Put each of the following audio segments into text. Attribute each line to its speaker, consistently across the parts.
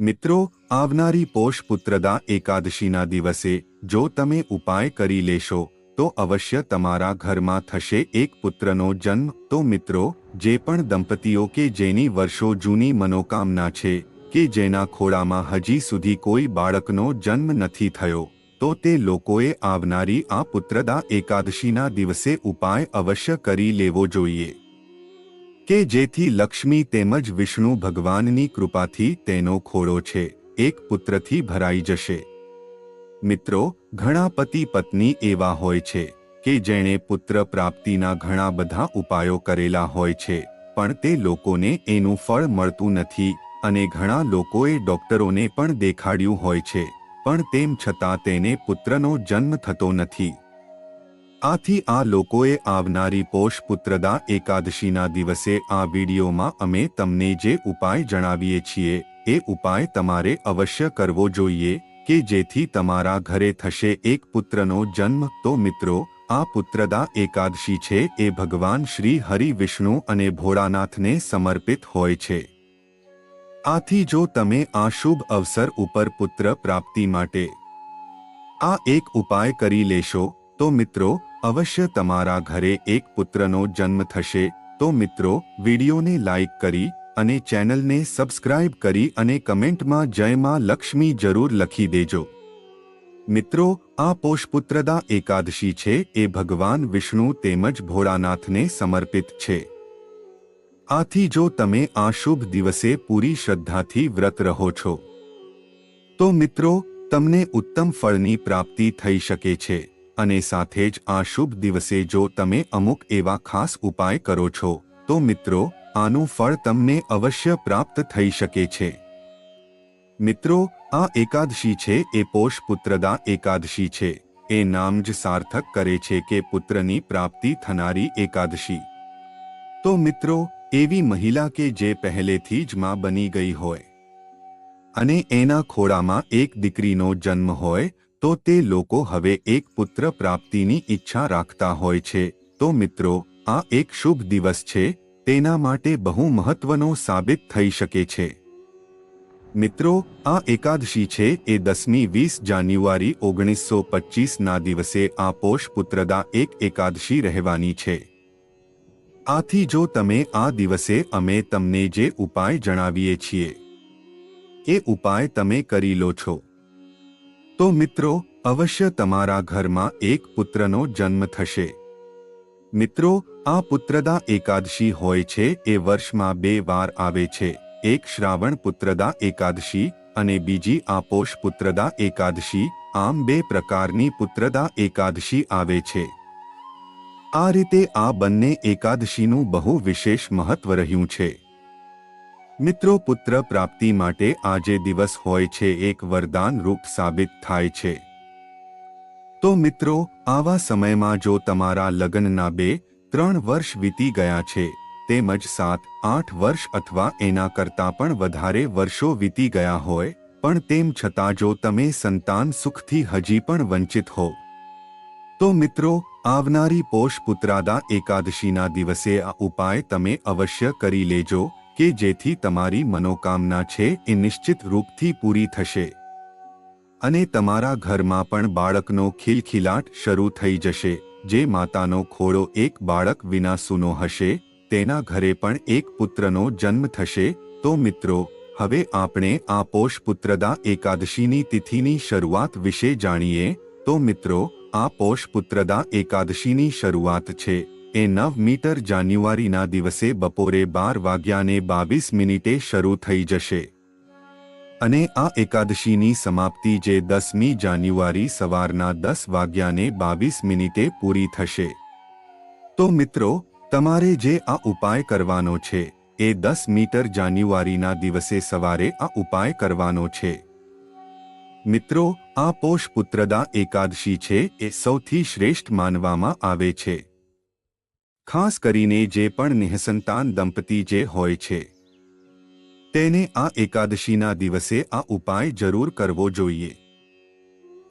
Speaker 1: મિત્રો, આવનારી પોષ પુત્રદા એકાદશીના દિવસે જો તમે ઉપાય કરી લેશો, તો અવશ્ય તમારા ઘરમાં થશે એક પુત્રનો જન્મ. તો મિત્રો, જે પણ દંપતીઓ કે જેની વર્ષો જૂની મનોકામના છે, કે જેના ખોળામાં હજી સુધી કોઈ બાળકનો જન્મ નથી થયો, તો તે લોકોએ આવનારી આ પુત્રદા એકાદશીના દિવસે ઉપાય અવશ્ય કરી લેવો જોઈએ. કે જેથી લક્ષ્મી તેમજ વિષ્ણુ ભગવાનની કૃપાથી તેનો ખોળો છે, એક પુત્રથી ભરાઈ જશે. મિત્રો, ઘણા પતિ પત્ની એવા હોય છે, કે જેણે પુત્ર પ્રાપ્તિના ઘણા બધા ઉપાયો કરેલા હોય છે, પણ તે લોકોને એનું ફળ મળતું નથી અને ઘણા લોકોએ ડોક્ટરોને પણ દેખાડ્યું હોય છે, પણ તેમ છતાં તેને પુત્રનો જન્મ થતો નથી. આથી આ લોકોએ આવનારી પોષ પુત્રદા એકાદશીના દિવસે આ વિડીયોમાં અમે તમને જે ઉપાય જણાવીએ છીએ, એ ઉપાય તમારે અવશ્ય કરવો જોઈએ, કે જેથી તમારા ઘરે થશે એક પુત્રનો જન્મ. તો મિત્રો, આ પુત્રદા એકાદશી છે એ ભગવાન શ્રી હરિ વિષ્ણુ અને ભોળાનાથને સમર્પિત હોય છે. આથી જો તમે આ શુભ અવસર ઉપર પુત્ર પ્રાપ્તિ માટે આ એક ઉપાય કરી લેશો તો મિત્રો, અવશ્ય તમારા ઘરે એક પુત્રનો જન્મ થશે. તો મિત્રો, વિડીયોને લાઈક કરી અને ચેનલને સબસ્ક્રાઇબ કરી અને કમેન્ટમાં જય માં લક્ષ્મી જરૂર લખી દેજો. મિત્રો, આ પોષપુત્રદા એકાદશી છે, એ ભગવાન વિષ્ણુ તેમજ ભોળાનાથને સમર્પિત છે. આથી જો તમે આ શુભ દિવસે પૂરી શ્રદ્ધાથી વ્રત રહો છો. તો મિત્રો, તમને ઉત્તમ ફળની પ્રાપ્તિ થઈ શકે છે. અને સાથે જ આ શુભ દિવસે જો તમે અમુક એવા ખાસ ઉપાય કરો છો, તો મિત્રો, આનું ફળ તમને અવશ્ય પ્રાપ્ત થઈ શકે છે. મિત્રો, આ એકાદશી છે એ પોષ પુત્રદા એકાદશી છે. એ નામ જ સાર્થક કરે છે કે પુત્રની પ્રાપ્તિ થનારી એકાદશી. તો મિત્રો, એવી મહિલા કે જે પહેલેથી જ માં બની ગઈ હોય અને એના ખોળામાં એક દીકરીનો જન્મ હોય તો તે લોકો હવે એક પુત્ર પ્રાપ્તિની ઈચ્છા રાખતા હોય છે. તો મિત્રો, આ એક શુભ દિવસ છે, તેના માટે બહુ મહત્વનો સાબિત થઈ શકે છે. મિત્રો, આ એકાદશી છે, એ દસમી વીસ જાન્યુઆરી ઓગણીસો પચીસના દિવસે આ પોષ પુત્રદા એક એકાદશી રહેવાની છે. આથી જો તમે આ દિવસે અમે તમને જે ઉપાય જણાવીએ છીએ, એ ઉપાય તમે કરી લો છો. તો મિત્રો, અવશ્ય તમારા ઘરમાં એક પુત્રનો જન્મ થશે. મિત્રો, આ પુત્રદા એકાદશી હોય છે એ વર્ષમાં બે વાર આવે છે. એક શ્રાવણ પુત્રદા એકાદશી અને બીજી આપોષ પુત્રદા એકાદશી, આમ બે પ્રકારની પુત્રદા એકાદશી આવે છે. આ રીતે આ બંને એકાદશીનું બહુ વિશેષ મહત્વ રહ્યું છે. મિત્રો, પુત્ર પ્રાપ્તિ માટે આજે દિવસ હોય છે એક વરદાન રૂપ સાબિત થાય છે. તો મિત્રો, આવા સમયમાં જો તમારા લગ્નના બે, ત્રણ વર્ષ વીતી ગયા છે, તેમજ સાત, આઠ વર્ષ અથવા એના કરતાં પણ વધારે વર્ષો વીતી ગયા હોય, પણ તેમ છતાં જો તમે સંતાન સુખથી હજી પણ વંચિત હો. તો મિત્રો, આવનારી પોષ પુત્રાદા એકાદશીના દિવસે આ ઉપાય તમે અવશ્ય કરી લેજો કે જેથી તમારી મનોકામના છે એ નિશ્ચિત રૂપથી પૂરી થશે. અને તમારા ઘરમાં પણ બાળકનો ખિલખિલાટ શરૂ થઈ જશે, જે માતાનો ખોળો એક બાળક વિના સૂનો હશે, તેના ઘરે પણ એક પુત્રનો જન્મ થશે, તો મિત્રો, હવે આપણે આ પોષ પુત્રદા એકાદશીની તિથિની શરૂઆત વિશે જાણીએ, તો મિત્રો, આ પોષ પુત્રદા એકાદશીની શરૂઆત છે. એ નવ મીટર જાન્યુઆરીના દિવસે બપોરે બાર વાગ્યાને બાવીસ મિનિટે શરૂ થઈ જશે. અને આ એકાદશીની સમાપ્તિ જે દસમી જાન્યુઆરી સવારના દસ વાગ્યાને બાવીસ મિનિટે પૂરી થશે. તો મિત્રો, તમારે જે આ ઉપાય કરવાનો છે, એ દસ મીટર જાન્યુઆરીના દિવસે સવારે આ ઉપાય કરવાનો છે. મિત્રો, આ પોષ પુત્રદા એકાદશી છે, એ સૌથી શ્રેષ્ઠ માનવામાં આવે છે. ખાસ કરીને જે પણ નિઃસંતાન દંપતી જે હોય છે. તેને આ એકાદશીના દિવસે આ ઉપાય જરૂર કરવો જોઈએ.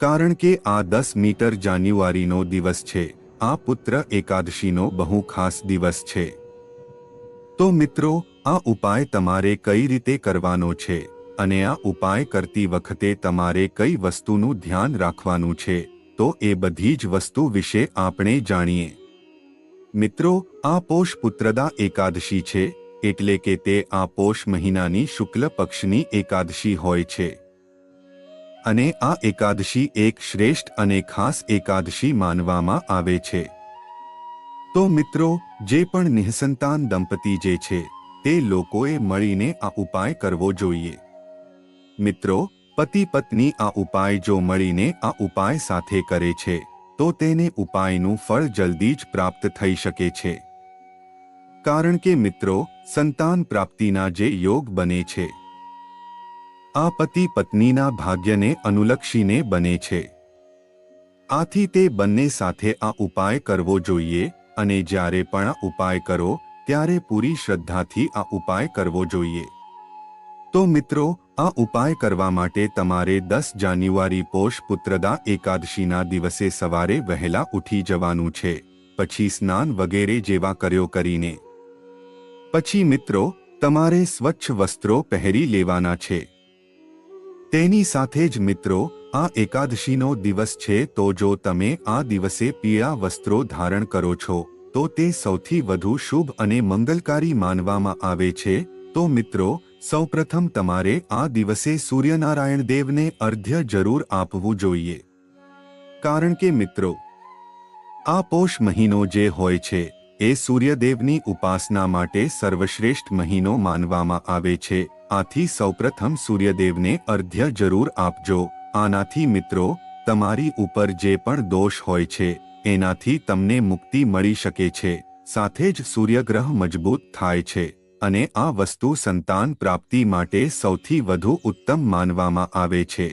Speaker 1: કારણ કે આ દસ મીટર જાન્યુઆરીનો દિવસ છે, આ પુત્ર એકાદશીનો બહુ ખાસ દિવસ છે. તો મિત્રો, આ ઉપાય તમારે કઈ રીતે કરવાનો છે અને આ ઉપાય કરતી વખતે તમારે કઈ વસ્તુનું ધ્યાન રાખવાનું છે, તો એ બધી જ વસ્તુ વિશે આપણે જાણીએ. મિત્રો, આ પોષ પુત્રદા એકાદશી છે, એટલે કે તે આ પોષ મહિનાની શુક્લ પક્ષની એકાદશી હોય છે. અને આ એકાદશી એક શ્રેષ્ઠ અને ખાસ એકાદશી માનવામાં આવે છે. તો મિત્રો, જે પણ નિઃસંતાન દંપતી જે છે, તે લોકોએ મળીને આ ઉપાય કરવો જોઈએ. મિત્રો પતિ પત્ની આ ઉપાય જો મળીને આ ઉપાય સાથે કરે છે તો તેને ઉપાયનું ફળ જલ્દી જ પ્રાપ્ત થઈ શકે છે. કારણ કે મિત્રો, સંતાન પ્રાપ્તિના જે યોગ બને છે. આ પતિ પત્નીના ભાગ્યને અનુલક્ષીને બને છે. આથી તે બંને સાથે આ ઉપાય કરવો જોઈએ અને જ્યારે પણ આ ઉપાય કરો, ત્યારે પૂરી શ્રદ્ધાથી આ ઉપાય કરવો જોઈએ. તો મિત્રો આ ઉપાય કરવા માટે તમારે દસ જાન્યુઆરી પોષ પુત્રદા એકાદશીના દિવસે સવારે વહેલા ઉઠી જવાનું છે. પછી સ્નાન વગેરે જેવા કર્યો કરીને. પછી મિત્રો, તમારે સ્વચ્છ વસ્ત્રો પહેરી લેવાના છે. તેની સાથે જ મિત્રો, આ એકાદશીનો દિવસ છે તો જો તમે આ દિવસે પીળા વસ્ત્રો ધારણ કરો છો, તો તે સૌથી વધુ શુભ અને મંગલકારી માનવામાં આવે છે. તો મિત્રો સૌપ્રથમ તમારે આ દિવસે સૂર્યનારાયણ દેવને અર્ધ્ય જરૂર આપવું જોઈએ. કારણ કે મિત્રો, આ પોષ મહિનો જે હોય છે, એ સૂર્યદેવની ઉપાસના માટે સર્વશ્રેષ્ઠ મહિનો માનવામાં આવે છે. આથી સૌપ્રથમ સૂર્યદેવને અર્ધ્ય જરૂર આપજો. આનાથી મિત્રો, તમારી ઉપર જે પણ દોષ હોય છે, એનાથી તમને મુક્તિ મળી શકે છે. સાથે જ સૂર્યગ્રહ મજબૂત થાય છે. અને આ વસ્તુ સંતાન પ્રાપ્તિ માટે સૌથી વધુ ઉત્તમ માનવામાં આવે છે.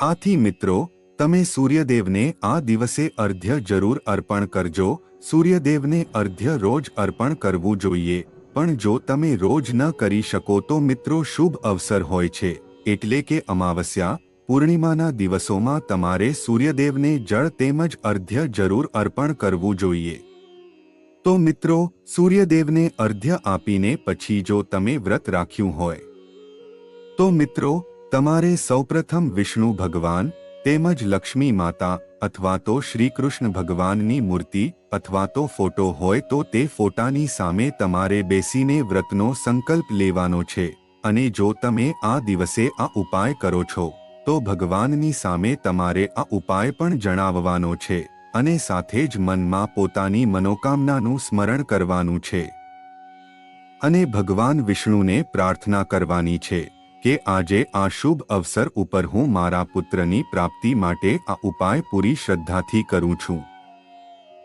Speaker 1: આથી મિત્રો, તમે સૂર્યદેવને આ દિવસે અર્ધ્ય જરૂર અર્પણ કરજો, સૂર્યદેવને અર્ધ્ય રોજ અર્પણ કરવું જોઈએ, પણ જો તમે રોજ ન કરી શકો તો મિત્રો શુભ અવસર હોય છે, એટલે કે અમાવસ્યા, પૂર્ણિમાના દિવસોમાં તમારે સૂર્યદેવને જળ તેમજ અર્ધ્ય જરૂર અર્પણ કરવું જોઈએ. તો મિત્રો, સૂર્યદેવને અર્ધ્ય આપીને પછી જો તમે વ્રત રાખ્યું હોય, તો મિત્રો, તમારે સૌપ્રથમ વિષ્ણુ ભગવાન, તેમજ લક્ષ્મી માતા, અથવા તો શ્રીકૃષ્ણ ભગવાનની મૂર્તિ, અથવા તો ફોટો હોય તો તે ફોટાની સામે તમારે બેસીને વ્રતનો સંકલ્પ લેવાનો છે. અને જો તમે આ દિવસે આ ઉપાય કરો છો, તો ભગવાનની સામે તમારે આ ઉપાય પણ જણાવવાનો છે. અને સાથે જ મનમાં પોતાની મનોકામનાનું સ્મરણ કરવાનું છે. અને ભગવાન વિષ્ણુને પ્રાર્થના કરવાની છે કે આજે આ શુભ અવસર ઉપર હું મારા પુત્રની પ્રાપ્તિ માટે આ ઉપાય પૂરી શ્રદ્ધાથી કરું છું.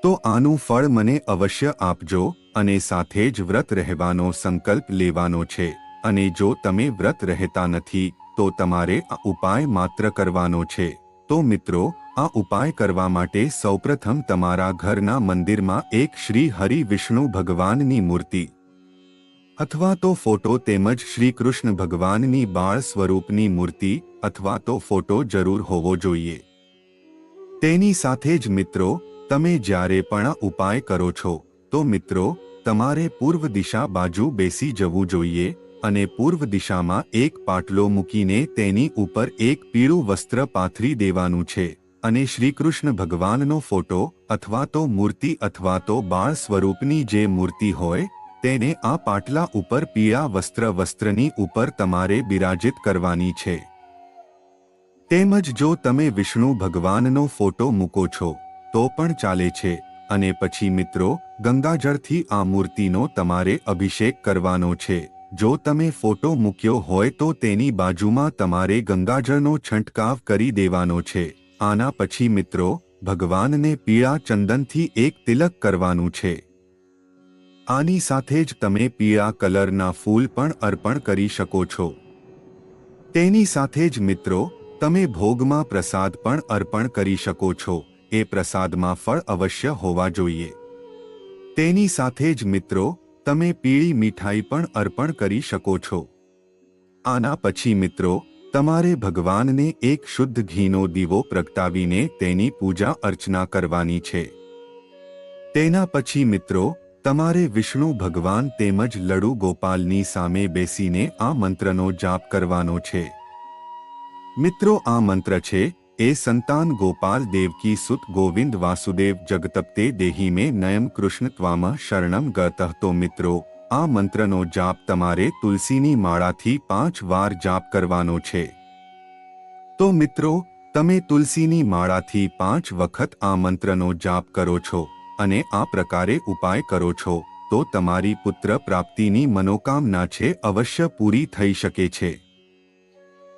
Speaker 1: તો આનું ફળ મને અવશ્ય આપજો અને સાથે જ વ્રત રહેવાનો સંકલ્પ લેવાનો છે. અને જો તમે વ્રત રહેતા નથી, તો તમારે આ ઉપાય માત્ર કરવાનો છે. તો મિત્રો આ ઉપાય કરવા માટે સૌપ્રથમ તમારા ઘરના મંદિરમાં એક શ્રી હરિ વિષ્ણુ ભગવાનની મૂર્તિ અથવા તો ફોટો તેમજ શ્રી કૃષ્ણ ભગવાનની બાળ સ્વરૂપની મૂર્તિ અથવા તો ફોટો જરૂર હોવો જોઈએ. તેની સાથે જ મિત્રો, તમે જ્યારે પણ ઉપાય કરો છો, તો મિત્રો, તમારે પૂર્વ દિશા બાજુ બેસી જવું જોઈએ અને પૂર્વ દિશામાં એક પાટલો મૂકીને તેની ઉપર એક પીળું વસ્ત્ર પાથરી દેવાનું છે. અને શ્રીકૃષ્ણ ભગવાનનો ફોટો અથવા તો મૂર્તિ અથવા તો બાળ સ્વરૂપની જે મૂર્તિ હોય, તેને આ પાટલા ઉપર પીળા વસ્ત્ર વસ્ત્રની ઉપર તમારે બિરાજિત કરવાની છે. તેમજ જો તમે વિષ્ણુ ભગવાનનો ફોટો મૂકો છો, તો પણ ચાલે છે. અને પછી મિત્રો, ગંગાજળથી આ મૂર્તિનો તમારે અભિષેક કરવાનો છે. જો તમે ફોટો મૂક્યો હોય તો તેની બાજુમાં તમારે ગંગાજળનો છંટકાવ કરી દેવાનો છે. આના પછી મિત્રો, ભગવાનને પીળા ચંદનથી એક તિલક કરવાનું છે. આની સાથે જ તમે પીળા કલરના ફૂલ પણ અર્પણ કરી શકો છો. તેની સાથે જ મિત્રો, તમે ભોગમાં પ્રસાદ પણ અર્પણ કરી શકો છો. એ પ્રસાદમાં ફળ અવશ્ય હોવા જોઈએ. તેની સાથે જ મિત્રો, તમે પીળી મીઠાઈ પણ અર્પણ કરી શકો છો. આના પછી મિત્રો તમારે ભગવાનને એક શુદ્ધ ઘીનો દીવો પ્રગટાવીને તેની પૂજા અર્ચના કરવાની છે. તેના પછી મિત્રો, તમારે વિષ્ણુ ભગવાન તેમજ લડુ ગોપાલની સામે બેસીને આ મંત્રનો જાપ કરવાનો છે. મિત્રો, આ મંત્ર છે, એ સંતાન ગોપાલ દેવકી સુત ગોવિંદ વાસુદેવ જગતપતે દેહી મે નયમ કૃષ્ણ ત્વામ શરણમ ગતઃ. તો મિત્રો આ મંત્રનો જાપ તમારે તુલસીની માળાથી પાંચ વાર જાપ કરવાનો છે. તો મિત્રો, તમે તુલસીની માળાથી પાંચ વખત આ મંત્રનો જાપ કરો છો અને આ પ્રકારે ઉપાય કરો છો, તો તમારી પુત્ર પ્રાપ્તિની મનોકામના છે અવશ્ય પૂરી થઈ શકે છે.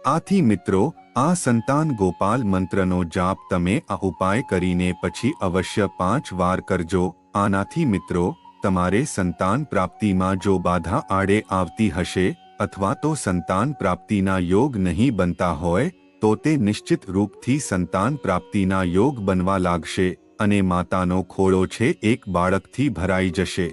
Speaker 1: આથી મિત્રો, આ સંતાન ગોપાલ મંત્રનો જાપ તમે આ ઉપાય કરીને પછી અવશ્ય પાંચ વાર કરજો. આનાથી મિત્રો તમારે સંતાન પ્રાપ્તિમાં જો બાધા આડે આવતી હશે અથવા તો સંતાન પ્રાપ્તિના યોગ નહીં બનતા હોય, તો તે નિશ્ચિત રૂપથી સંતાન પ્રાપ્તિના યોગ બનવા લાગશે અને માતાનો ખોળો છે એક બાળકથી ભરાઈ જશે.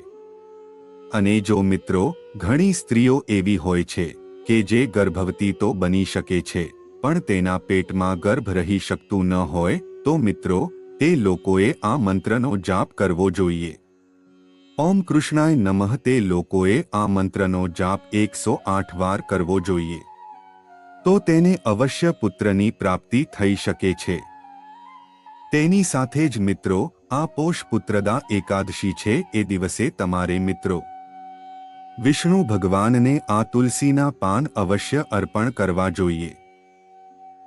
Speaker 1: અને જો મિત્રો, ઘણી સ્ત્રીઓ એવી હોય છે કે જે ગર્ભવતી તો બની શકે છે, પણ તેના પેટમાં ગર્ભ રહી શકતું ન હોય, તો મિત્રો, તે લોકોએ આ મંત્રનો જાપ કરવો જોઈએ. ઓમ કૃષ્ણાય નમઃ. તે લોકોએ આ મંત્રનો જાપ એકસો આઠ વાર કરવો જોઈએ. તો તેને અવશ્ય પુત્રની પ્રાપ્તિ થઈ શકે છે. તેની સાથે જ મિત્રો, આ પોષ પુત્રદા એકાદશી છે એ દિવસે તમારે મિત્રો. વિષ્ણુ ભગવાનને આ તુલસીના પાન અવશ્ય અર્પણ કરવા જોઈએ.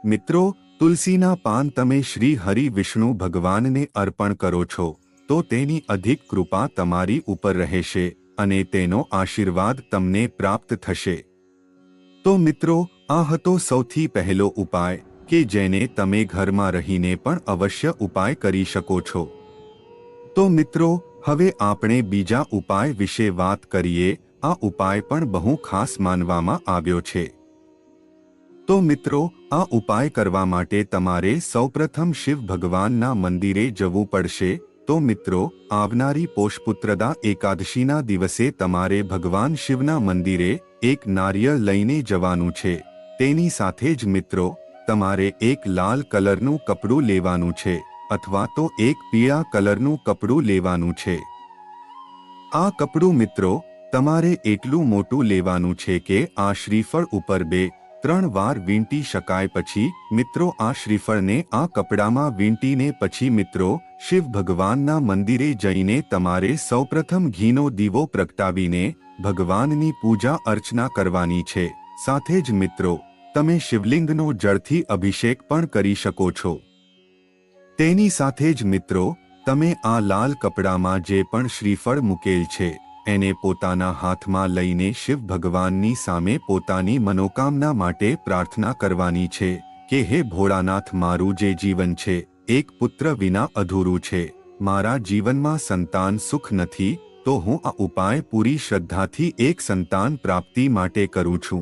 Speaker 1: મિત્રો, તુલસીના પાન તમે શ્રી હરિ વિષ્ણુ ભગવાનને અર્પણ કરો છો. તો તેની અધિક કૃપા તમારી ઉપર રહેશે અને તેનો આશીર્વાદ તમને પ્રાપ્ત થશે. તો મિત્રો, આ હતો સૌથી પહેલો ઉપાય કે જેને તમે ઘરમાં રહીને પણ અવશ્ય ઉપાય કરી શકો છો. તો મિત્રો, હવે આપણે બીજા ઉપાય વિશે વાત કરીએ. આ ઉપાય પણ બહુ ખાસ માનવામાં આવ્યો છે. તો મિત્રો, આ ઉપાય કરવા માટે તમારે સૌપ્રથમ શિવ ભગવાનના મંદિરે જવું પડશે. તો મિત્રો, આવનારી પોષપુત્રદા એકાદશીના દિવસે તમારે ભગવાન શિવના મંદિરે એક નારિયેળ લઈને જવાનું છે. તેની સાથે જ મિત્રો, તમારે એક લાલ કલરનું કપડું લેવાનું છે, અથવા તો એક પીળા કલરનું કપડું લેવાનું છે. આ કપડું મિત્રો, તમારે એટલું મોટું લેવાનું છે કે આ શ્રીફળ ઉપર બે, ત્રણ વાર વીંટી શકાય પછી, મિત્રો આ શ્રીફળને આ કપડામાં વીંટીને પછી મિત્રો શિવ ભગવાનના મંદિરે જઈને તમારે સૌપ્રથમ ઘીનો દીવો પ્રગટાવીને ભગવાનની પૂજા અર્ચના કરવાની છે. સાથે જ મિત્રો, તમે શિવલિંગનો જળથી અભિષેક પણ કરી શકો છો. તેની સાથે જ મિત્રો, તમે આ લાલ કપડામાં જે પણ શ્રીફળ મૂકેલ છે, એને પોતાના હાથમાં લઈને શિવ ભગવાનની સામે પોતાની મનોકામના માટે પ્રાર્થના કરવાની છે કે, હે ભોળાનાથ, મારું જે જીવન છે એક પુત્ર વિના અધૂરું છે. મારા જીવનમાં સંતાન સુખ નથી, તો હું આ ઉપાય પૂરી શ્રદ્ધાથી એક સંતાન પ્રાપ્તિ માટે કરું છું.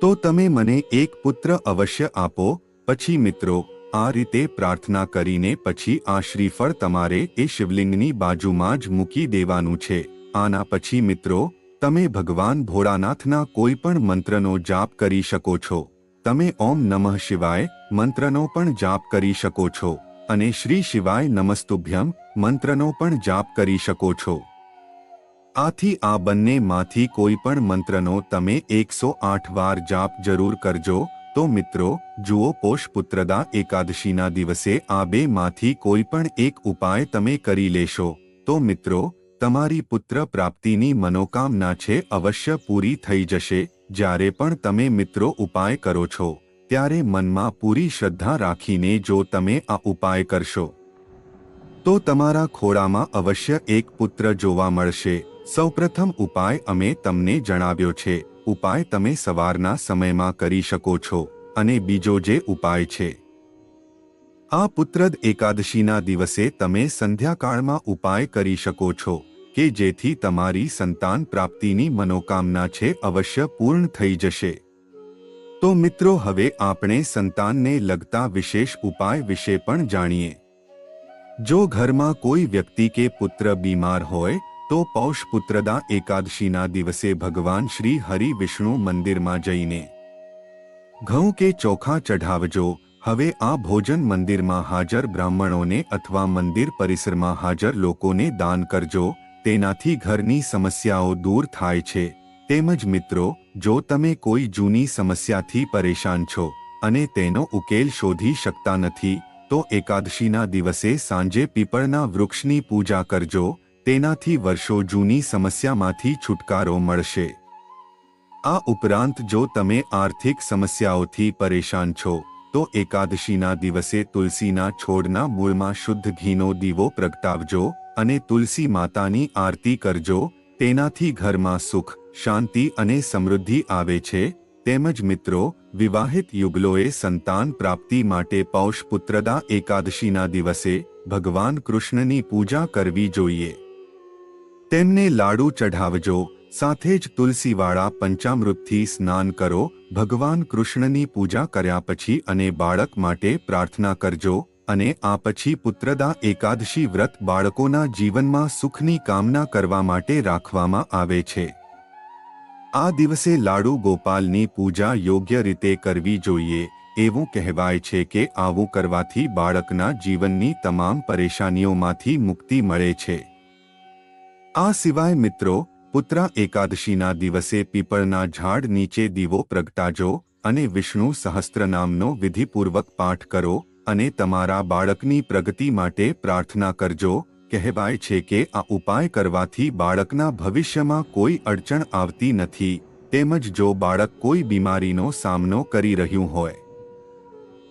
Speaker 1: તો તમે મને એક પુત્ર અવશ્ય આપો, પછી મિત્રો, આ રીતે પ્રાર્થના કરીને પછી આ શ્રીફળ તમારે એ શિવલિંગની બાજુમાં જ મૂકી દેવાનું છે. આના પછી મિત્રો, તમે ભગવાન ભોળાનાથના કોઈ પણ મંત્રનો જાપ કરી શકો છો. તમે ઓમ નમઃ શિવાય મંત્રનો પણ જાપ કરી શકો છો. અને શ્રી શિવાય નમસ્તુભ્યમ, મંત્રનો પણ જાપ કરી શકો છો. આથી આ બંનેમાંથી કોઈ પણ મંત્રનો તમે એકસો આઠ વાર જાપ જરૂર કરજો, તો મિત્રો, જુઓ પોષ પુત્રદા એકાદશીના દિવસે આ બેમાંથી કોઈ પણ એક ઉપાય તમે કરી લેશો. તો મિત્રો, તમારી પુત્ર પ્રાપ્તિની મનોકામના છે અવશ્ય પૂરી થઈ જશે, જ્યારે પણ તમે મિત્રો ઉપાય કરો છો. ત્યારે મનમાં પૂરી શ્રદ્ધા રાખીને જો તમે આ ઉપાય કરશો, તો તમારા ખોળામાં અવશ્ય એક પુત્ર જોવા મળશે. સૌપ્રથમ ઉપાય અમે તમને જણાવ્યો છે. ઉપાય તમે સવારના સમયમાં કરી શકો છો. અને બીજો જે ઉપાય છે, આ પુત્રદ એકાદશીના દિવસે તમે સંધ્યાકાળમાં ઉપાય કરી શકો છો, કે જેથી તમારી સંતાન પ્રાપ્તિની મનોકામના છે અવશ્ય પૂર્ણ થઈ જશે. તો મિત્રો હવે આપણે સંતાનને લગતા વિશેષ ઉપાય વિશે પણ જાણીએ. જો ઘરમાં કોઈ વ્યક્તિ કે પુત્ર બીમાર હોય, તો પૌષ પુત્રદા એકાદશીના દિવસે ભગવાન શ્રી હરિ વિષ્ણુ મંદિરમાં જઈને, ઘઉં કે ચોખા ચઢાવજો. હવે આ ભોજન મંદિરમાં હાજર બ્રાહ્મણોને અથવા મંદિર પરિસરમાં હાજર લોકોને દાન કરજો. તેનાથી ઘરની સમસ્યાઓ દૂર થાય છે. તેમજ મિત્રો, જો તમે કોઈ જૂની સમસ્યાથી પરેશાન છો અને તેનો ઉકેલ શોધી શકતા નથી, તો એકાદશીના દિવસે સાંજે પીપળના વૃક્ષની પૂજા કરજો, તેનાથી વર્ષો જૂની સમસ્યામાંથી છુટકારો મળશે. આ ઉપરાંત જો તમે આર્થિક સમસ્યાઓથી પરેશાન છો, તો એકાદશીના દિવસે તુલસીના છોડના મૂળમાં શુદ્ધ ઘીનો દીવો પ્રગટાવજો અને તુલસી માતાની આરતી કરજો, તેનાથી ઘરમાં સુખ શાંતિ અને સમૃદ્ધિ આવે છે, તેમજ મિત્રો, વિવાહિત યુગલોએ સંતાન પ્રાપ્તિ માટે પૌષ પુત્રદા એકાદશીના દિવસે ભગવાન કૃષ્ણની પૂજા કરવી જોઈએ. તેમને લાડુ ચઢાવજો, સાથે જ તુલસીવાળા પંચામૃતથી સ્નાન કરો, ભગવાન કૃષ્ણની પૂજા કર્યા પછી અને બાળક માટે પ્રાર્થના કરજો, અને આ પછી પુત્રદા એકાદશી વ્રત બાળકોના જીવનમાં સુખની કામના કરવા માટે રાખવામાં આવે છે. આ દિવસે લાડુ ગોપાલની પૂજા યોગ્ય રીતે કરવી જોઈએ, એવું કહેવાય છે કે આવું કરવાથી બાળકના જીવનની તમામ પરેશાનીઓમાંથી મુક્તિ મળે છે. આ સિવાય મિત્રો, પુત્રા એકાદશીના દિવસે પીપળના ઝાડ નીચે દીવો પ્રગટાજો અને વિષ્ણુ સહસ્ત્રનામનો વિધિપૂર્વક પાઠ કરો અને તમારા બાળકની પ્રગતિ માટે પ્રાર્થના કરજો કહેવાય છે કે આ ઉપાય કરવાથી બાળકના ભવિષ્યમાં કોઈ અડચણ આવતી નથી, તેમજ જો બાળક કોઈ બીમારીનો સામનો કરી રહ્યું હોય.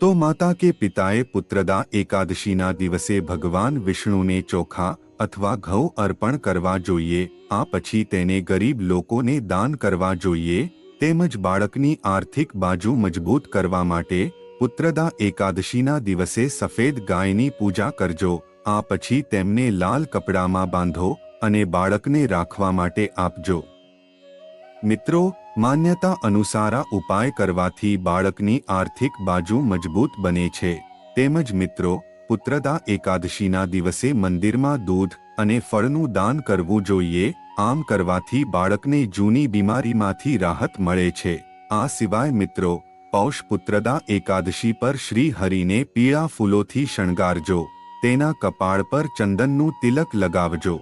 Speaker 1: તો માતા કે પિતાએ પુત્રદા એકાદશીના દિવસે ભગવાન વિષ્ણુને ચોખા અથવા ઘઉં અર્પણ કરવા જોઈએ, આ પછી તેને ગરીબ લોકોને દાન કરવા જોઈએ, તેમજ બાળકની આર્થિક બાજુ મજબૂત કરવા માટે પુત્રદા એકાદશીના દિવસે સફેદ ગાયની પૂજા કરજો આ પછી તેમને લાલ કપડામાં બાંધો અને બાળકને રાખવા માટે આપજો. મિત્રો, માન્યતા અનુસાર ઉપાય કરવાથી બાળકની આર્થિક બાજુ મજબૂત બને છે. તેમજ મિત્રો, પુત્રદા એકાદશીના દિવસે મંદિરમાં દૂધ અને ફળનું દાન કરવું જોઈએ, આમ કરવાથી બાળકને જૂની બીમારીમાંથી રાહત મળે છે. આ સિવાય મિત્રો, પૌષ પુત્રદા એકાદશી પર શ્રી હરિને પીળા ફૂલોથી શણગારજો. તેના કપાળ પર ચંદનનું તિલક લગાવજો.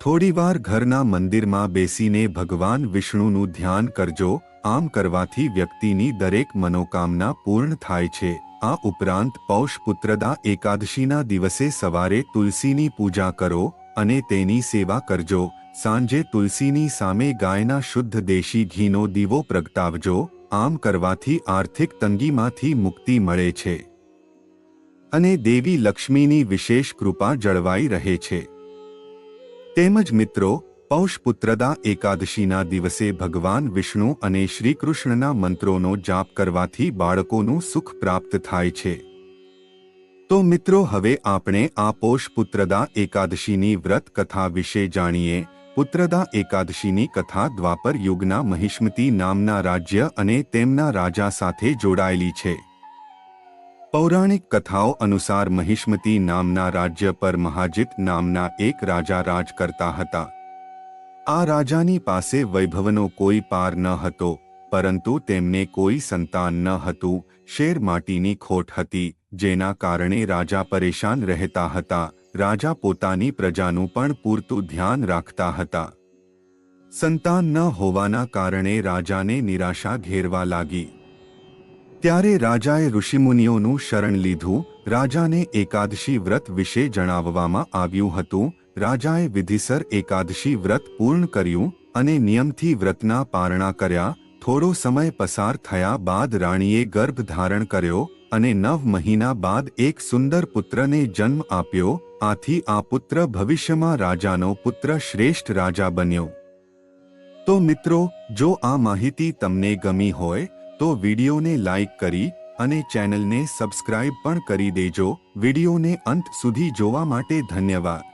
Speaker 1: થોડીવાર ઘરના મંદિરમાં બેસીને ભગવાન વિષ્ણુનું ધ્યાન કરજો, આમ કરવાથી વ્યક્તિની દરેક મનોકામના પૂર્ણ થાય છે. આ ઉપરાંત પૌષ પુત્રદા એકાદશીના દિવસે સવારે તુલસીની પૂજા કરો અને તેની સેવા કરજો. સાંજે તુલસીની સામે ગાયના શુદ્ધ દેશી ઘીનો દીવો પ્રગટાવજો, આમ કરવાથી આર્થિક તંગીમાંથી મુક્તિ મળે છે. અને દેવી લક્ષ્મીની વિશેષ કૃપા જળવાઈ રહે છે. તેમજ મિત્રો પૌષ પુત્રદા એકાદશીના દિવસે ભગવાન વિષ્ણુ અને શ્રીકૃષ્ણના મંત્રોનો જાપ કરવાથી બાળકોનું સુખ પ્રાપ્ત થાય છે. તો મિત્રો, હવે આપણે આ પૌષપુત્રદા એકાદશીની વ્રત કથા વિશે જાણીએ. પુત્રદા એકાદશીની કથા દ્વાપર યુગના મહિષ્મતી નામના રાજ્ય અને તેમના રાજા સાથે જોડાયેલી છે. પૌરાણિક કથાઓ અનુસાર મહિષ્મતી નામના રાજ્ય પર મહાજિત નામના એક રાજા રાજ કરતા હતા. આ રાજાની પાસે વૈભવનો કોઈ પાર ન હતો, પરંતુ તેમને કોઈ સંતાન ન હતું, શેર માટીની ખોટ હતી, જેના કારણે રાજા પરેશાન રહેતા હતા, રાજા પોતાની પ્રજાનું પણ પૂરતું ધ્યાન રાખતા હતા. સંતાન ન હોવાના કારણે રાજાને નિરાશા ઘેરવા લાગી. ત્યારે રાજાએ ઋષિમુનિઓનું શરણ લીધું. રાજાને એકાદશી વ્રત વિશે જણાવવામાં આવ્યું હતું. રાજાએ વિધિસર એકાદશી વ્રત પૂર્ણ કર્યું અને નિયમથી વ્રતના પારણા કર્યા. થોડો સમય પસાર થયા બાદ રાણીએ ગર્ભ ધારણ કર્યો અને નવ મહિના બાદ એક સુંદર પુત્રને જન્મ આપ્યો. આથી આ પુત્ર ભવિષ્યમાં રાજાનો પુત્ર શ્રેષ્ઠ રાજા બન્યો. તો મિત્રો, જો આ માહિતી તમને ગમી હોય તો વિડીયોને લાઇક કરી અને ચેનલને સબસ્ક્રાઇબ પણ કરી દેજો. વિડીયોને અંત સુધી જોવા માટે ધન્યવાદ.